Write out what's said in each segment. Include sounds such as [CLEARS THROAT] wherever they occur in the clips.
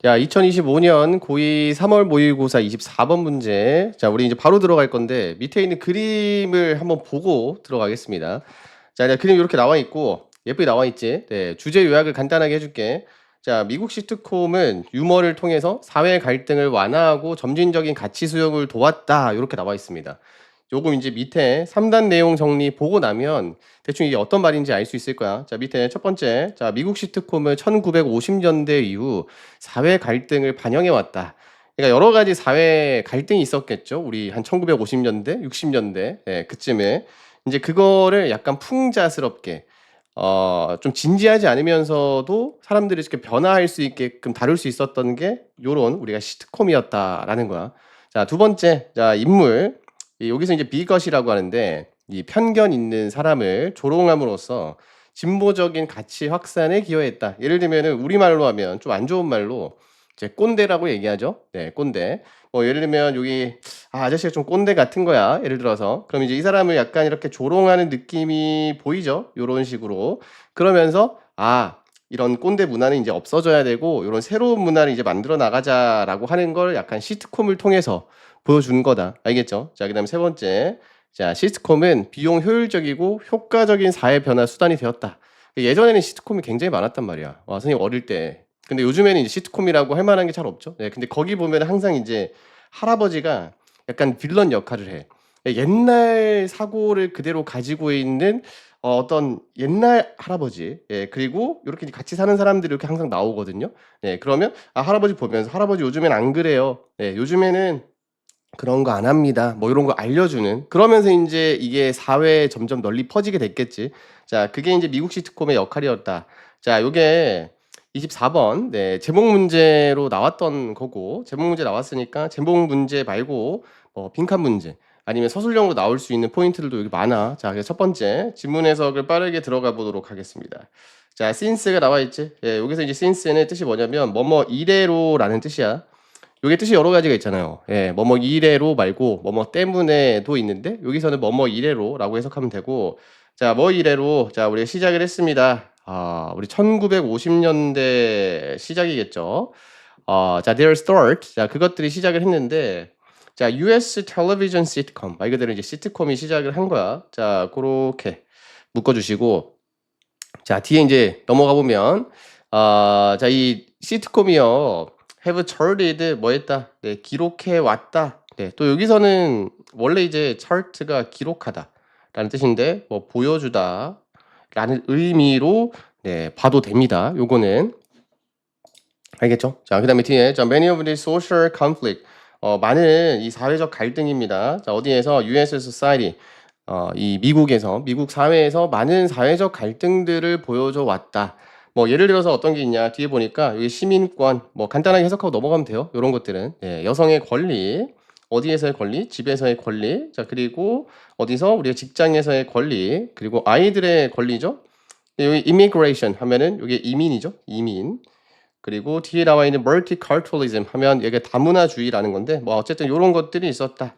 자, 2025년 고2 3월 모의고사 24번 문제. 자, 우리 이제 바로 들어갈 건데 밑에 있는 그림을 한번 보고 들어가겠습니다. 자, 이제 그림 이렇게 나와 있고 예쁘게 나와 있지. 네, 주제 요약을 간단하게 해줄게. 자, 미국 시트콤은 유머를 통해서 사회 갈등을 완화하고 점진적인 가치 수용을 도왔다. 이렇게 나와 있습니다. 요거 이제 밑에 3단 내용 정리 보고 나면 대충 이게 어떤 말인지 알 수 있을 거야. 자, 밑에 첫 번째. 자, 미국 시트콤은 1950년대 이후 사회 갈등을 반영해 왔다. 그러니까 여러 가지 사회 갈등이 있었겠죠. 우리 한 1950년대, 60년대 예, 그쯤에 이제 그거를 약간 풍자스럽게 어, 좀 진지하지 않으면서도 사람들이 이렇게 변화할 수 있게끔 다룰 수 있었던 게 요런 우리가 시트콤이었다라는 거야. 자, 두 번째. 자, 인물. 이 여기서 이제 비것이라고 하는데 이 편견 있는 사람을 조롱함으로써 진보적인 가치 확산에 기여했다. 예를 들면은 우리말로 하면 좀 안 좋은 말로 이제 꼰대라고 얘기하죠. 네, 꼰대. 뭐 예를 들면 여기 아, 아저씨가 좀 꼰대 같은 거야. 예를 들어서 그럼 이제 이 사람을 약간 이렇게 조롱하는 느낌이 보이죠. 요런 식으로. 그러면서 아, 이런 꼰대 문화는 이제 없어져야 되고 이런 새로운 문화를 이제 만들어 나가자라고 하는 걸 약간 시트콤을 통해서 보여주는 거다. 알겠죠? 자, 그 다음에 세 번째. 자, 시트콤은 비용 효율적이고 효과적인 사회 변화 수단이 되었다. 예전에는 시트콤이 굉장히 많았단 말이야. 와, 선생님 어릴 때. 근데 요즘에는 이제 시트콤이라고 할 만한 게 잘 없죠. 네, 근데 거기 보면 항상 이제 할아버지가 약간 빌런 역할을 해. 옛날 사고를 그대로 가지고 있는 어, 어떤 옛날 할아버지, 예, 그리고 이렇게 같이 사는 사람들이 이렇게 항상 나오거든요. 네, 그러면 아, 할아버지 보면서 할아버지 요즘엔 안 그래요. 네, 요즘에는 그런 거 안 합니다. 뭐 이런 거 알려주는 그러면서 이제 이게 사회에 점점 널리 퍼지게 됐겠지. 자, 그게 이제 미국 시트콤의 역할이었다. 자, 요게 24번 네, 제목 문제로 나왔던 거고 제목 문제 나왔으니까 제목 문제 말고 뭐 빈칸 문제 아니면 서술형으로 나올 수 있는 포인트들도 여기 많아. 자, 그래서 첫 번째 지문 해석을 빠르게 들어가 보도록 하겠습니다. 자, since가 나와 있지. 예, 여기서 이제 since는 뜻이 뭐냐면 뭐뭐 이래로라는 뜻이야. 요게 뜻이 여러 가지가 있잖아요. 예, 뭐뭐 이래로 말고 뭐뭐 때문에도 있는데 여기서는 뭐뭐 이래로라고 해석하면 되고 자, 뭐 이래로 자, 우리가 시작을 했습니다. 아, 우리 1950년대 시작이겠죠. 어, 자, their start. 자, 그것들이 시작을 했는데 자, US television sitcom. 말 그대로 이제 시트콤이 시작을 한 거야. 자, 그렇게 묶어 주시고 자, 뒤에 이제 넘어가 보면 아, 자, 이 시트콤이요. Have charted 뭐 했다. 네, 기록해 왔다. 네, 또 여기서는 원래 이제 chart가 기록하다 라는 뜻인데 뭐 보여주다 라는 의미로 네, 봐도 됩니다. 요거는 알겠죠? 자, 그다음에 뒤에 자, many of the social conflict 어, 많은 이 사회적 갈등입니다. 자, 어디에서 US society 어, 이 미국에서 미국 사회에서 많은 사회적 갈등들을 보여줘 왔다. 뭐 예를 들어서 어떤 게 있냐 뒤에 보니까 여기 시민권 뭐 간단하게 해석하고 넘어가면 돼요. 이런 것들은 예, 여성의 권리 어디에서의 권리, 집에서의 권리, 자 그리고 어디서 우리가 직장에서의 권리, 그리고 아이들의 권리죠. 여기 immigration 하면은 여기 이민이죠, 이민. 그리고 뒤에 나와 있는 multiculturalism 하면 이게 다문화주의라는 건데 뭐 어쨌든 이런 것들이 있었다.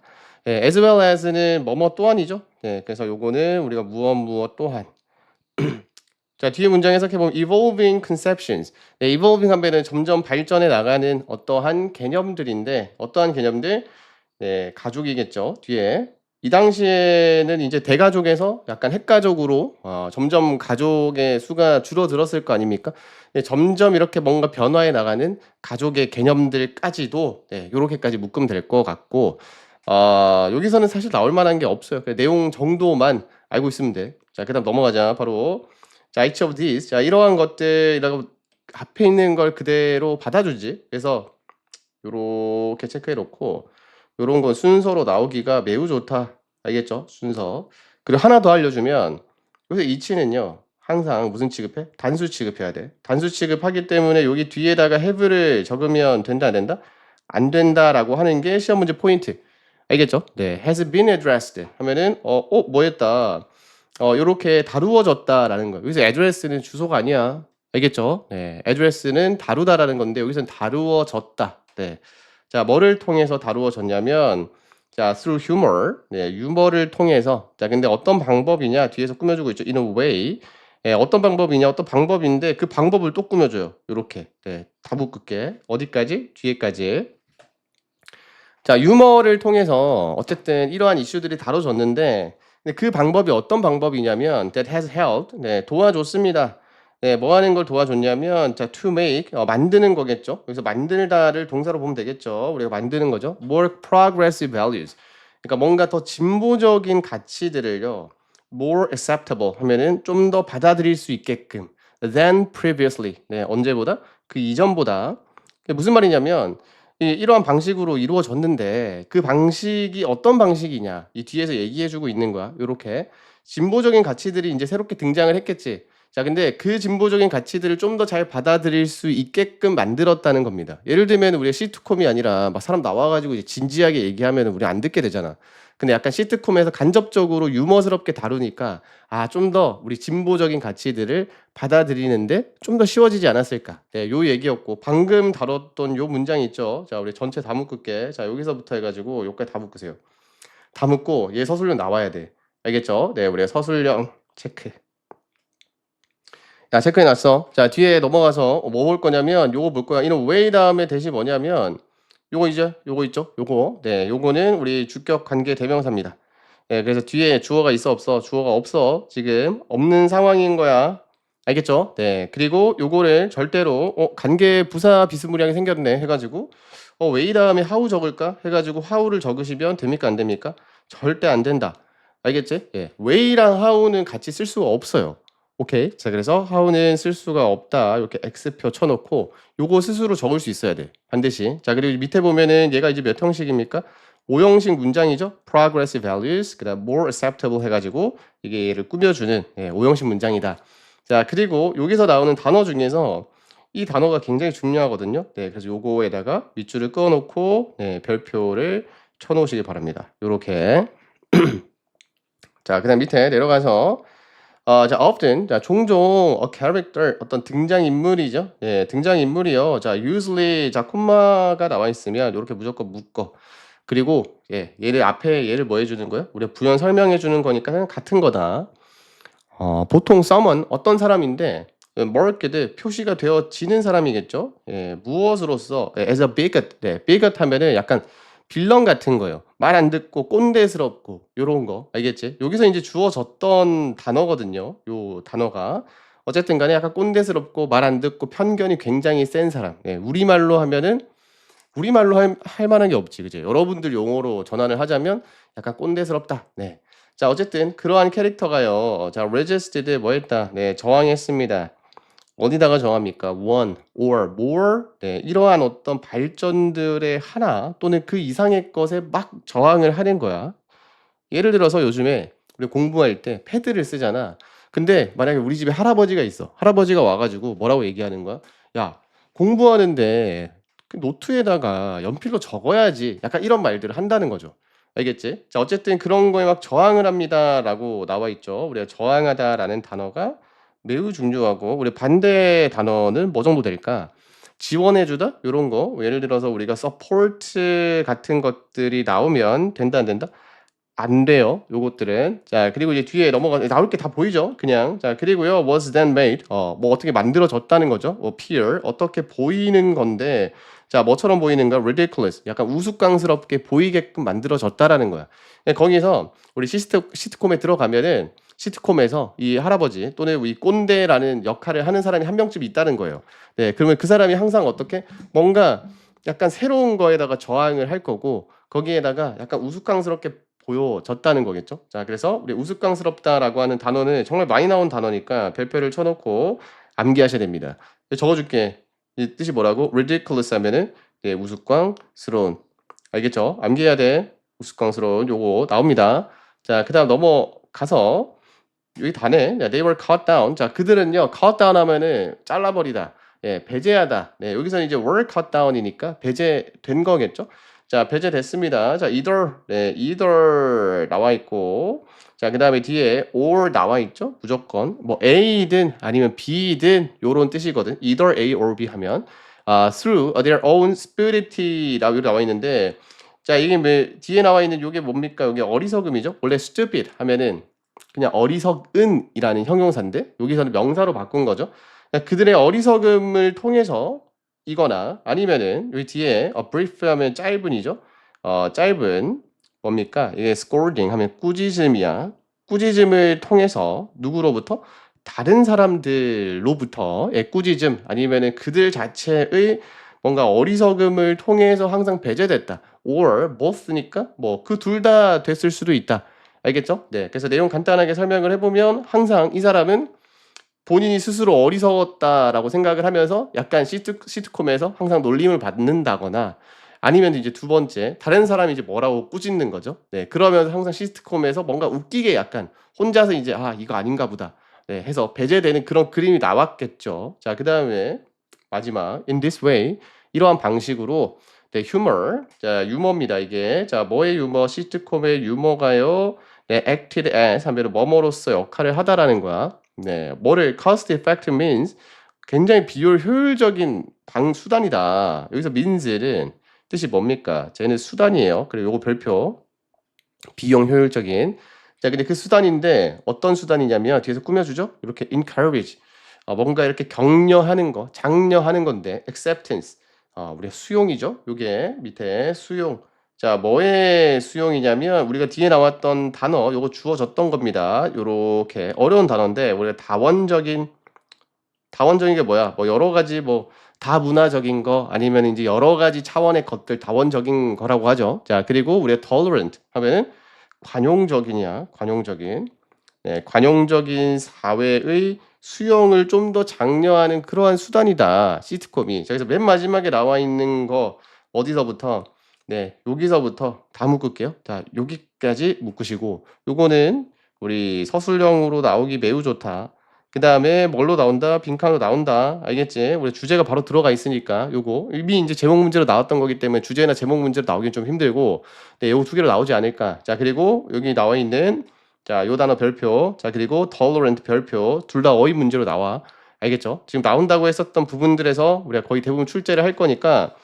예, as well as는 뭐뭐 또한이죠. 예, 그래서 요거는 우리가 무엇 무엇 또한. [CLEARS THROAT] 자 뒤에 문장 해석해 보면 evolving conceptions. 네, evolving 하면은 점점 발전해 나가는 어떠한 개념들인데 어떠한 개념들? 네, 가족이겠죠. 뒤에 이 당시에는 이제 대가족에서 약간 핵가족으로 어, 점점 가족의 수가 줄어들었을 거 아닙니까? 네, 점점 이렇게 뭔가 변화해 나가는 가족의 개념들까지도 네, 이렇게까지 묶으면 될 것 같고 어, 여기서는 사실 나올 만한 게 없어요. 내용 정도만 알고 있으면 돼. 자, 그다음 넘어가자. 바로 자, each of these. 자, 이러한 것들이라고 앞에 있는 걸 그대로 받아주지. 그래서 요렇게 체크해 놓고 요런 건 순서로 나오기가 매우 좋다. 알겠죠? 순서. 그리고 하나 더 알려주면 여기서 이치는요. 항상 무슨 취급해? 단수 취급해야 돼. 단수 취급하기 때문에 여기 뒤에다가 have를 적으면 된다 안 된다? 안 된다라고 하는 게 시험 문제 포인트. 알겠죠? 네, has been addressed 하면은 어, 어, 뭐 했다. 어, 요렇게 다루어졌다라는 거예요. 여기서 address는 주소가 아니야. 알겠죠? 네, address는 다루다라는 건데 여기서는 다루어졌다. 네. 자, 뭐를 통해서 다루어졌냐면 자, through humor. 네, 유머를 통해서. 자, 근데 어떤 방법이냐? 뒤에서 꾸며 주고 있죠. in a way. 예, 어떤 방법이냐, 어떤 방법인데 그 방법을 또 꾸며 줘요. 요렇게. 네, 다 묶을게. 어디까지? 뒤에까지. 자, 유머를 통해서 어쨌든 이러한 이슈들이 다뤄졌는데 근데 그 방법이 어떤 방법이냐면 that has helped. 네, 도와줬습니다. 네, 뭐 하는 걸 도와줬냐면 자, to make 어, 만드는 거겠죠. 그래서 만들다를 동사로 보면 되겠죠. 우리가 만드는 거죠. more progressive values. 그러니까 뭔가 더 진보적인 가치들을요. more acceptable 하면은 좀 더 받아들일 수 있게끔 than previously. 네, 언제보다 그 이전보다 무슨 말이냐면 이 이러한 방식으로 이루어졌는데 그 방식이 어떤 방식이냐 이 뒤에서 얘기해주고 있는 거야. 요렇게 진보적인 가치들이 이제 새롭게 등장을 했겠지. 자, 근데 그 진보적인 가치들을 좀 더 잘 받아들일 수 있게끔 만들었다는 겁니다. 예를 들면 우리가 시트콤이 아니라 막 사람 나와가지고 이제 진지하게 얘기하면 우리 안 듣게 되잖아. 근데 약간 시트콤에서 간접적으로 유머스럽게 다루니까 아, 좀 더 우리 진보적인 가치들을 받아들이는데 좀 더 쉬워지지 않았을까. 네, 요 얘기였고 방금 다뤘던 요 문장 있죠. 자, 우리 전체 다 묶을게. 자, 여기서부터 해가지고 여기까지 다 묶으세요. 다 묶고 얘 서술형 나와야 돼. 알겠죠? 네, 우리 서술형 체크. 야, 체크해 놨어. 자, 뒤에 넘어가서 뭐 볼 거냐면 요거 볼 거야. 이런 way 다음에 대시 뭐냐면 요거 이제 요거 있죠? 요거. 네, 요거는 우리 주격 관계 대명사입니다. 네, 그래서 뒤에 주어가 있어 없어? 주어가 없어. 지금 없는 상황인 거야. 알겠죠? 네. 그리고 요거를 절대로 어, 관계 부사 비스무리하게 생겼네 해 가지고 어, way 다음에 how 적을까? 해 가지고 how를 적으시면 됩니까? 안 됩니까? 절대 안 된다. 알겠지? 예. way랑 how는 같이 쓸 수가 없어요. 오케이. 자, 그래서 how는 쓸 수가 없다. 이렇게 x표 쳐놓고 요거 스스로 적을 수 있어야 돼. 반드시. 자, 그리고 밑에 보면은 얘가 이제 몇 형식입니까? 5형식 문장이죠. progressive values, 그 다음 more acceptable 해가지고 이게 얘를 꾸며주는 예, 5형식 문장이다. 자, 그리고 여기서 나오는 단어 중에서 이 단어가 굉장히 중요하거든요. 네, 그래서 요거에다가 밑줄을 꺼놓고 네, 별표를 쳐놓으시기 바랍니다. 요렇게. [CLEARS THROAT] 자, 그 다음 밑에 내려가서 어, 자, often, 자, 종종 a character, 어떤 등장 인물이죠. 예, 등장 인물이요. 자, usually, 자, 콤마가 나와 있으면 이렇게 무조건 묶어. 그리고 예, 얘를 앞에 얘를 뭐 해주는 거예요? 우리가 부연 설명해 주는 거니까 그냥 같은 거다. 어, 보통 someone 어떤 사람인데 marked 표시가 되어지는 사람이겠죠. 예, 무엇으로서 예, as a bigot, 네, bigot 하면은 약간 빌런 같은 거예요. 말 안 듣고 꼰대스럽고 요런 거 알겠지? 여기서 이제 주어졌던 단어거든요. 요 단어가 어쨌든 간에 약간 꼰대스럽고 말 안 듣고 편견이 굉장히 센 사람. 예, 우리말로 하면은 우리말로 할, 할 만한 게 없지, 그죠? 여러분들 용어로 전환을 하자면 약간 꼰대스럽다. 네. 자, 어쨌든 그러한 캐릭터가요. 자, resisted 뭐 했다? 네, 저항했습니다. 어디다가 정합니까? one or more 네, 이러한 어떤 발전들의 하나 또는 그 이상의 것에 막 저항을 하는 거야. 예를 들어서 요즘에 우리 공부할 때 패드를 쓰잖아. 근데 만약에 우리 집에 할아버지가 있어. 할아버지가 와가지고 뭐라고 얘기하는 거야? 야, 공부하는데 그 노트에다가 연필로 적어야지. 약간 이런 말들을 한다는 거죠. 알겠지? 자, 어쨌든 그런 거에 막 저항을 합니다라고 나와 있죠. 우리가 저항하다라는 단어가 매우 중요하고 우리 반대 단어는 뭐 정도 될까? 지원해주다 이런 거 예를 들어서 우리가 support 같은 것들이 나오면 된다 안 된다? 안 돼요. 요것들은 자 그리고 이제 뒤에 넘어가 나올 게 다 보이죠. 그냥 자 그리고요 was then made 어 뭐 어떻게 만들어졌다는 거죠. 어, appear 어떻게 보이는 건데 자 뭐처럼 보이는가 ridiculous 약간 우스꽝스럽게 보이게끔 만들어졌다라는 거야. 네, 거기서 우리 시스트 시트콤에 들어가면은 시트콤에서 이 할아버지 또는 이 꼰대라는 역할을 하는 사람이 한 명쯤 있다는 거예요. 네, 그러면 그 사람이 항상 어떻게 뭔가 약간 새로운 거에다가 저항을 할 거고 거기에다가 약간 우스꽝스럽게 보여졌다는 거겠죠. 자, 그래서 우리 우스꽝스럽다라고 하는 단어는 정말 많이 나온 단어니까 별표를 쳐놓고 암기하셔야 됩니다. 적어줄게. 이 뜻이 뭐라고? ridiculous 하면은 예, 우스꽝스러운. 알겠죠? 암기해야 돼. 우스꽝스러운 요거 나옵니다. 자, 그다음 넘어가서 여기 다네. 네, they were cut down. 자, 그들은요, cut down 하면은 잘라버리다. 예, 배제하다. 네, 여기서는 이제 were cut down이니까 배제된 거겠죠? 자, 배제됐습니다. 자, either, 네, either 나와 있고, 자, 그 다음에 뒤에 or 나와 있죠? 무조건. 뭐, A든 아니면 B든 요런 뜻이거든. either A or B 하면. 아, through their own spirity라고 나와 있는데, 자, 이게 뭐, 뒤에 나와 있는 요게 뭡니까? 여기 어리석음이죠? 원래 stupid 하면은 그냥 어리석은이라는 형용사인데 여기서는 명사로 바꾼 거죠. 그러니까 그들의 어리석음을 통해서 이거나 아니면은 여기 뒤에 a brief 하면 짧은이죠. 어, 짧은 뭡니까? 이게 scolding 하면 꾸짖음이야. 꾸짖음을 통해서 누구로부터 다른 사람들로부터 의 꾸짖음 아니면은 그들 자체의 뭔가 어리석음을 통해서 항상 배제됐다. or both니까 뭐 그 둘 다 됐을 수도 있다. 알겠죠? 네. 그래서 내용 간단하게 설명을 해보면 항상 이 사람은 본인이 스스로 어리석었다라고 생각을 하면서 약간 시트, 시트콤에서 항상 놀림을 받는다거나 아니면 이제 두 번째 다른 사람이 이제 뭐라고 꾸짖는 거죠. 네. 그러면서 항상 시트콤에서 뭔가 웃기게 약간 혼자서 이제 아 이거 아닌가 보다. 네. 해서 배제되는 그런 그림이 나왔겠죠. 자, 그 다음에 마지막 in this way 이러한 방식으로 네, humor. 자, 유머입니다, 이게. 자, 뭐의 유머? 시트콤의 유머가요. 네, acted as 하면 뭐뭐로서 역할을 하다라는 거야. 네, 뭐를 cost effective means 굉장히 비효 효율적인 방 수단이다. 여기서 means는 뜻이 뭡니까? 쟤는 수단이에요. 그리고 요거 별표 비용 효율적인. 자, 근데 그 수단인데 어떤 수단이냐면 뒤에서 꾸며주죠. 이렇게 encourage. 어, 뭔가 이렇게 격려하는 거, 장려하는 건데 acceptance. 어, 우리가 수용이죠. 요게 밑에 수용. 자, 뭐의 수용이냐면 우리가 뒤에 나왔던 단어 요거 주어졌던 겁니다. 요렇게 어려운 단어인데 우리가 다원적인 다원적인 게 뭐야? 뭐 여러 가지 뭐 다문화적인 거 아니면 이제 여러 가지 차원의 것들 다원적인 거라고 하죠. 자, 그리고 우리가 tolerant 하면은 관용적이냐? 관용적인. 네, 관용적인 사회의 수용을 좀 더 장려하는 그러한 수단이다. 시트콤이. 자, 그래서 맨 마지막에 나와 있는 거 어디서부터 네, 여기서부터 다 묶을게요. 자, 여기까지 묶으시고 요거는 우리 서술형으로 나오기 매우 좋다. 그 다음에 뭘로 나온다? 빈칸으로 나온다. 알겠지? 우리 주제가 바로 들어가 있으니까 요거 이미 이제 제목 문제로 나왔던 거기 때문에 주제나 제목 문제로 나오긴 좀 힘들고 네, 요거 두 개로 나오지 않을까. 자, 그리고 여기 나와 있는 자, 요 단어 별표. 자, 그리고 tolerant 별표. 둘 다 어휘 문제로 나와. 알겠죠? 지금 나온다고 했었던 부분들에서 우리가 거의 대부분 출제를 할 거니까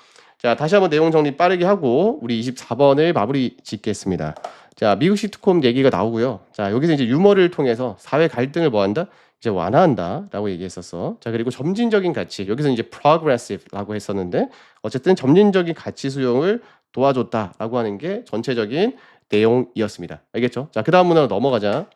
자, 다시 한번 내용 정리 빠르게 하고 우리 24번을 마무리 짓겠습니다. 자, 미국 시트콤 얘기가 나오고요. 자, 여기서 이제 유머를 통해서 사회 갈등을 뭐 한다? 이제 완화한다라고 얘기했었어. 자, 그리고 점진적인 가치. 여기서 이제 progressive라고 했었는데 어쨌든 점진적인 가치 수용을 도와줬다라고 하는 게 전체적인 내용이었습니다. 알겠죠? 자, 그다음 문화로 넘어가자.